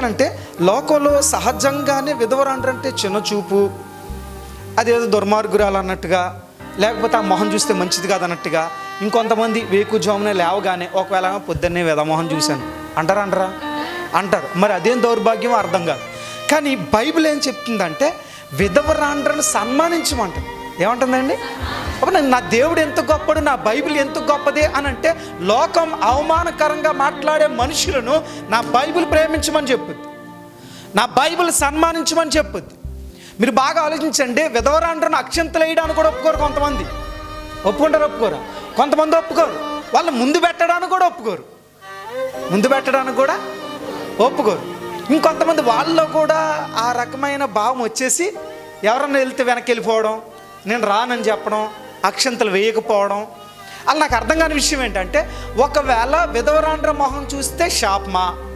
ఎందుకనంటే లోకంలో సహజంగానే విధవరాండ్రంటే చిన్న చూపు అదేదో దుర్మార్గురాలు అన్నట్టుగా లేకపోతే ఆ మొహం చూస్తే మంచిది కాదు అన్నట్టుగా ఇంకొంతమంది వేకుజామునే లేవగానే ఒకవేళ పొద్దున్నే వేదమోహం చూశాను. అంటారా అంటారా? అంటారు. మరి అదేం దౌర్భాగ్యం అర్థం కాదు. కానీ బైబిల్ ఏం చెప్తుందంటే విధవరాండ్రను సన్మానించమంటుంది ఏమంటుందండి? అప్పుడు నా దేవుడు ఎంత గొప్పడు నా బైబిల్ ఎంత గొప్పది అని అంటే లోకం అవమానకరంగా మాట్లాడే మనుషులను నా బైబిల్ ప్రేమించమని చెప్పుద్ది. నా బైబిల్ సన్మానించమని చెప్పుద్ది. మీరు బాగా ఆలోచించండి విధవరాండ్రను అక్షంతలు వేయడానికి కూడా ఒప్పుకోరు కొంతమంది. ఒప్పుకుంటారు ఒప్పుకోరు? కొంతమంది ఒప్పుకోరు. వాళ్ళు ముందు పెట్టడానికి కూడా ఒప్పుకోరు. ముందు పెట్టడానికి కూడా ఒప్పుకోరు. ఇంకొంతమంది వాళ్ళలో కూడా ఆ రకమైన భావం వచ్చేసి ఎవరన్నా వెళ్తే వెనక్కి వెళ్ళిపోవడం నేను రానని చెప్పడం అక్షంతలు వేయకపోవడం. అలా నాకు అర్థం కాని విషయం ఏంటంటే ఒకవేళ విధవరాండ్ర మొహం చూస్తే శాపమా?